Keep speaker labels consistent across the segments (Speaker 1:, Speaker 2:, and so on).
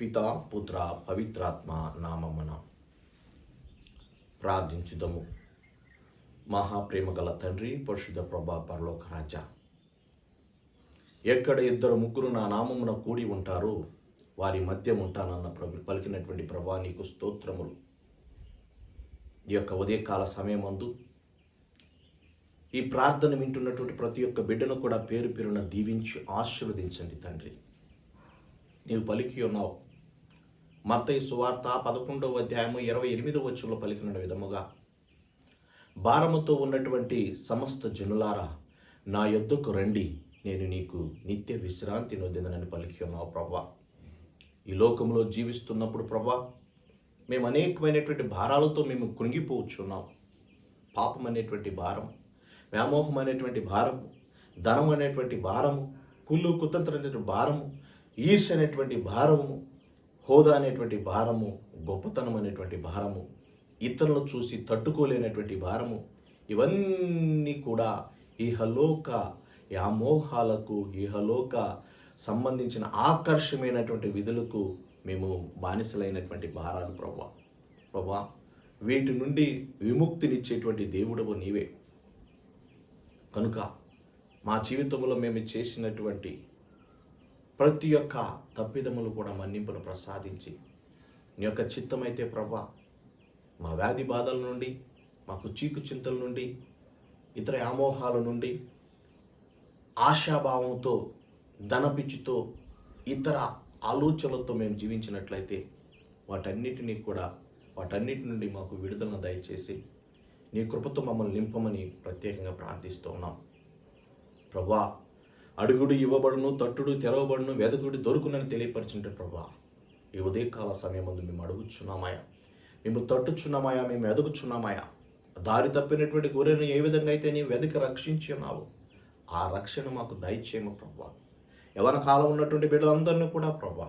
Speaker 1: పితా పుత్ర పవిత్రాత్మ నామమున ప్రార్థించుదము. మహాప్రేమ గల తండ్రి పరిశుద్ధ ప్రభా పరలోక రాజా. ఎక్కడ ఇద్దరు ముగ్గురు నా నామమున కూడి ఉంటారో వారి మధ్య ఉంటానన్న ప్రభు పలికినటువంటి ప్రభా నీకు స్తోత్రములు. ఈ యొక్క ఉదయకాల సమయమందు ఈ ప్రార్థన వింటున్నటువంటి ప్రతి ఒక్క బిడ్డను కూడా పేరు పేరున దీవించి ఆశీర్వదించండి తండ్రి. నీవు పలికి ఉన్నావు. మత్తయి సువార్త పదకొండవ అధ్యాయము ఇరవై ఎనిమిదవ వచ్చంలో పలికిన విధముగా భారముతో ఉన్నటువంటి సమస్త జనులారా నా యొద్దకు రండి నేను నీకు నిత్య విశ్రాంతి నొందినని పలికి ఉన్నావు ప్రభా ఈ లోకంలో జీవిస్తున్నప్పుడు ప్రభా మేము అనేకమైనటువంటి భారాలతో మేము కృంగిపోవచ్చున్నాం పాపం అనేటువంటి భారం వ్యామోహం అనేటువంటి భారము ధనం అనేటువంటి భారము కుళ్ళు కుతంత్ర అనేటువంటి భారము ఈర్ష అనేటువంటి భారము హోదా అనేటువంటి భారము గొప్పతనం అనేటువంటి భారము ఇతరులను చూసి తట్టుకోలేనటువంటి భారము ఇవన్నీ కూడా ఇహలోక యామోహాలకు ఇహలోక సంబంధించిన ఆకర్షమైనటువంటి విధులకు మేము బానిసలైనటువంటి భారాలు ప్రభా ప్రభా వీటి నుండి విముక్తినిచ్చేటువంటి దేవుడవు నీవే. కనుక మా జీవితంలో మేము చేసినటువంటి ప్రతి ఒక్క తప్పిదములు కూడా మన్నింపును ప్రసాదించి నీ యొక్క చిత్తమైతే ప్రభా మా వ్యాధి బాధల నుండి మాకు చీకు చింతల నుండి ఇతర వ్యామోహాల నుండి ఆశాభావంతో ధనపిచ్చితో ఇతర ఆలోచనలతో మేము జీవించినట్లయితే వాటన్నిటినీ కూడా వాటన్నిటి నుండి మాకు విడుదలను దయచేసి నీ కృపతో మమ్మల్ని నింపమని ప్రత్యేకంగా ప్రార్థిస్తూ ఉన్నాం. ప్రభా అడుగుడు ఇవ్వబడును తట్టుడు తెరవబడును వెదకుడు దొరుకునని తెలియపరిచింటే ప్రభా. ఈ ఉదయకాల సమయం ముందు మేము అడుగుచున్నామాయా మేము తట్టుచున్నామాయా మేము ఎదుగుచున్నామాయా దారి తప్పినటువంటి గొర్రెను ఏ విధంగా అయితే నీవు వెదకి రక్షించి ఉన్నావు ఆ రక్షణ మాకు దయచేయము ప్రభా. ఎవరి కాలం ఉన్నటువంటి బిడ్డలందరినీ కూడా ప్రభా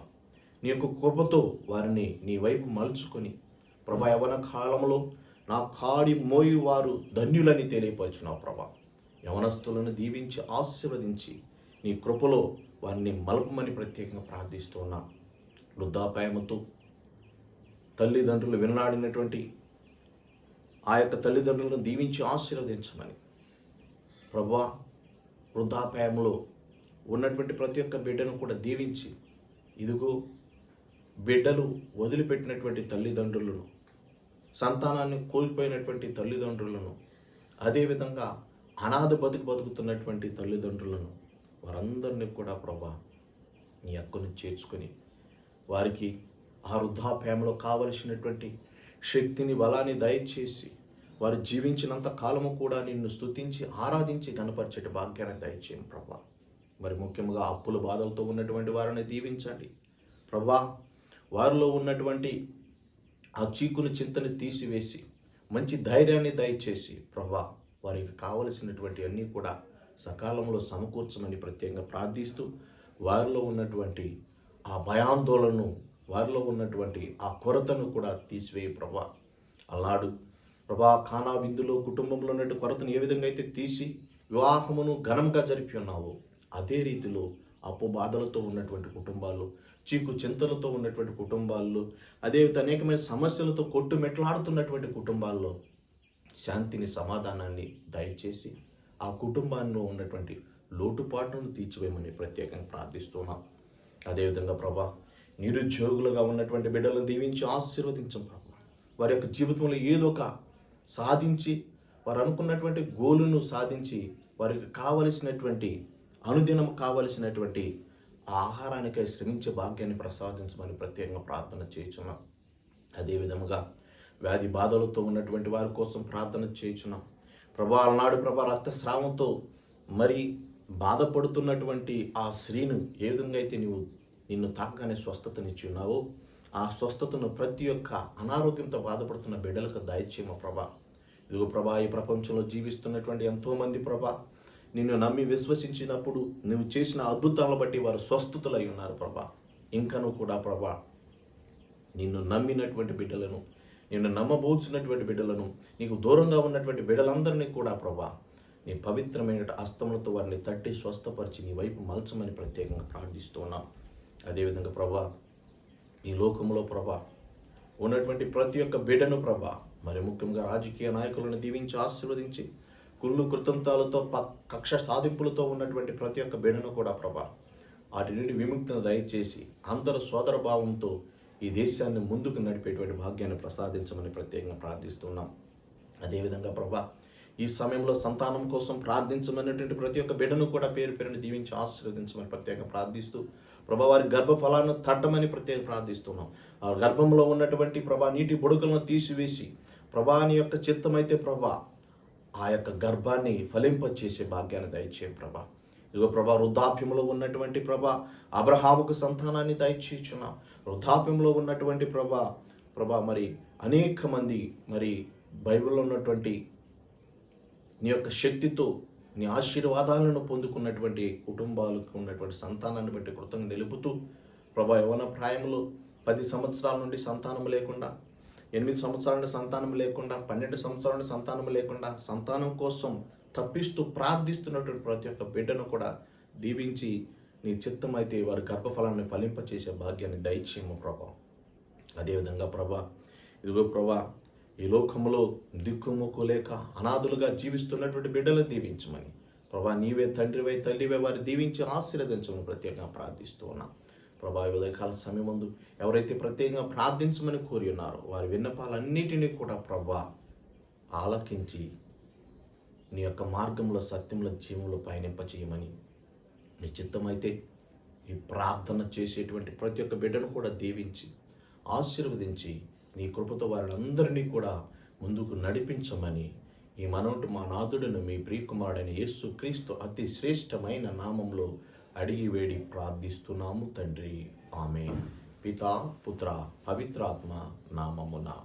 Speaker 1: నీ యొక్క కృపతో వారిని నీ వైపు మలుచుకొని ప్రభా యవన కాలంలో నా కాడి మోయి వారు ధన్యులని తెలియపరచున్నావు ప్రభా. యవనస్తులను దీవించి ఆశీర్వదించి నీ కృపలో వారిని మలపమని ప్రత్యేకంగా ప్రార్థిస్తూ ఉన్నాం. వృద్ధాపాయముతో తల్లిదండ్రులు విననాడినటువంటి ఆ యొక్క తల్లిదండ్రులను దీవించి ఆశీర్వదించమని. ప్రభా వృద్ధాపాయంలో ఉన్నటువంటి ప్రతి ఒక్క బిడ్డను కూడా దీవించి ఇదిగో బిడ్డలు వదిలిపెట్టినటువంటి తల్లిదండ్రులను సంతానాన్ని కోల్పోయినటువంటి తల్లిదండ్రులను అదేవిధంగా అనాథ బతుకు బతుకుతున్నటువంటి తల్లిదండ్రులను వారందరినీ కూడా ప్రభా నీ అక్కను చేర్చుకొని వారికి ఆ వృద్ధాప్యంలో కావలసినటువంటి శక్తిని బలాన్ని దయచేసి వారు జీవించినంత కాలము కూడా నిన్ను స్తుతించి ఆరాధించి గణపరిచేటి భాగ్యాన్ని దయచేయండి ప్రభా. మరి ముఖ్యంగా అప్పుల బాధలతో ఉన్నటువంటి వారిని దీవించండి. ప్రభా వారిలో ఉన్నటువంటి ఆ చీకుని చింతని తీసివేసి మంచి ధైర్యాన్ని దయచేసి ప్రభా వారికి కావలసినటువంటి అన్నీ కూడా సకాలంలో సమకూర్చమని ప్రత్యేకంగా ప్రార్థిస్తూ వారిలో ఉన్నటువంటి ఆ భయాందోళనను వారిలో ఉన్నటువంటి ఆ కొరతను కూడా తీసివేయి ప్రభా. అలాడు ప్రభా ఖానా విందులో కుటుంబంలో ఉన్నట్టు కొరతను ఏ విధంగా అయితే తీసి వివాహమును ఘనంగా జరిపి ఉన్నావో అదే రీతిలో అప్పు బాధలతో ఉన్నటువంటి కుటుంబాలు చీకు చింతలతో ఉన్నటువంటి కుటుంబాల్లో అదేవిధంగా అనేకమైన సమస్యలతో కొట్టు మెట్లాడుతున్నటువంటి కుటుంబాల్లో శాంతిని సమాధానాన్ని దయచేసి ఆ కుటుంబాల్లో ఉన్నటువంటి లోటుపాట్లను తీర్చివేయమని ప్రత్యేకంగా ప్రార్థిస్తున్నాం. అదేవిధంగా ప్రభా నిరుద్యోగులుగా ఉన్నటువంటి బిడ్డలను దీవించి ఆశీర్వదించం ప్రభా. వారి యొక్క జీవితంలో ఏదో ఒక సాధించి వారు అనుకున్నటువంటి గోలును సాధించి వారికి కావలసినటువంటి అనుదినం కావలసినటువంటి ఆహారానికై శ్రమించే భాగ్యాన్ని ప్రసాదించమని ప్రత్యేకంగా ప్రార్థన చేయించున్నాం. అదేవిధముగా వ్యాధి బాధలతో ఉన్నటువంటి వారి కోసం ప్రార్థన చేయించున్నాం. ప్రభా నాడు ప్రభా రక్తస్రావంతో మరి బాధపడుతున్నటువంటి ఆ స్త్రీను ఏ విధంగా అయితే నీవు నిన్ను తాకగానే స్వస్థతనిచ్చి ఉన్నావో ఆ స్వస్థతను ప్రతి ఒక్క అనారోగ్యంతో బాధపడుతున్న బిడ్డలకు దయచేమ ప్రభా. ఇదిగో ప్రభా ఈ ప్రపంచంలో జీవిస్తున్నటువంటి ఎంతోమంది ప్రభా నిన్ను నమ్మి విశ్వసించినప్పుడు నువ్వు చేసిన అద్భుతాలను బట్టి వారు స్వస్థతులై ఉన్నారు ప్రభా. ఇంకనూ కూడా ప్రభా నిన్ను నమ్మినటువంటి బిడ్డలను నిన్ను నమ్మబోచున్నటువంటి బిడ్డలను నీకు దూరంగా ఉన్నటువంటి బిడ్డలందరినీ కూడా ప్రభా నీ పవిత్రమైన అస్తములతో వారిని తట్టి స్వస్థపరిచి నీ వైపు మలచమని ప్రత్యేకంగా ప్రార్థిస్తున్నాం అదేవిధంగా ప్రభా ఈ లోకంలో ప్రభా ఉన్నటువంటి ప్రతి ఒక్క బిడ్డను ప్రభా మరి ముఖ్యంగా రాజకీయ నాయకులను దీవించి ఆశీర్వదించి కుళ్ళు కృతంతాలతో ప కక్ష సాధింపులతో ఉన్నటువంటి ప్రతి ఒక్క బిడ్డను కూడా ప్రభా వాటి నుండి విముక్తిని దయచేసి అందరు సోదర భావంతో ఈ దేశాన్ని ముందుకు నడిపేటువంటి భాగ్యాన్ని ప్రసాదించమని ప్రత్యేకంగా ప్రార్థిస్తున్నాం. అదేవిధంగా ప్రభా ఈ సమయంలో సంతానం కోసం ప్రార్థించమనేటువంటి ప్రతి ఒక్క బిడ్డను కూడా పేరు పేరుని దీవించి ఆశీర్వదించమని ప్రత్యేకంగా ప్రార్థిస్తూ ప్రభా వారి గర్భఫలాలను తట్టమని ప్రత్యేక ప్రార్థిస్తున్నాం. ఆ గర్భంలో ఉన్నటువంటి ప్రభా నీటి బుడకలను తీసివేసి ప్రభాని యొక్క చిత్తమైతే ప్రభా ఆ యొక్క గర్భాన్ని ఫలింపచేసే భాగ్యాన్ని దయచేయం ప్రభా. ఇదిగో ప్రభా వృద్ధాప్యంలో ఉన్నటువంటి ప్రభా అబ్రహాముకు సంతానాన్ని దయచేయుచున్నాం. వృద్ధాప్యంలో ఉన్నటువంటి ప్రభా ప్రభా మరి అనేక మంది మరి బైబిల్లో ఉన్నటువంటి నీ యొక్క శక్తితో నీ ఆశీర్వాదాలను పొందుకున్నటువంటి కుటుంబాలకు ఉన్నటువంటి సంతానాన్ని బట్టి కృతంగా నిలుపుతూ ప్రభా యవన ప్రాయంలో పది సంవత్సరాల నుండి సంతానం లేకుండా ఎనిమిది సంవత్సరాల నుండి సంతానం లేకుండా పన్నెండు సంవత్సరాల నుండి సంతానం లేకుండా సంతానం కోసం తప్పిస్తూ ప్రార్థిస్తున్నటువంటి ప్రతి ఒక్క బిడ్డను కూడా దీవించి నీ చిత్తమైతే వారి గర్భఫలాన్ని ఫలింపచేసే భాగ్యాన్ని దయచేయము ప్రభా. అదేవిధంగా ప్రభా ఇదిగో ప్రభా ఈ లోకంలో దిక్కుముక్కు లేక అనాథులుగా జీవిస్తున్నటువంటి బిడ్డలను దీవించమని. ప్రభా నీవే తండ్రివై తల్లివే వారి దీవించి ఆశీర్వదించమని ప్రత్యేకంగా ప్రార్థిస్తూ ఉన్నాం. ప్రభా ఉదయకాల సమయం ముందు ఎవరైతే ప్రత్యేకంగా ప్రార్థించమని కోరి ఉన్నారో వారి విన్నపాలన్నిటినీ కూడా ప్రభా ఆలకించి నీ యొక్క మార్గంలో సత్యంలో జీవంలో పయనింప చేయమని నీ చిత్తమైతే ఈ ప్రార్థన చేసేటువంటి ప్రతి ఒక్క బిడ్డను కూడా దీవించి ఆశీర్వదించి నీ కృపతో వారిని కూడా ముందుకు నడిపించమని ఈ మనోటి మా నాథుడును మీ ప్రియకుమారుడైన యేసు క్రీస్తు అతి శ్రేష్టమైన నామంలో అడిగి వేడి ప్రార్థిస్తున్నాము తండ్రి. ఆమె పితా పుత్ర పవిత్రాత్మ నామమున.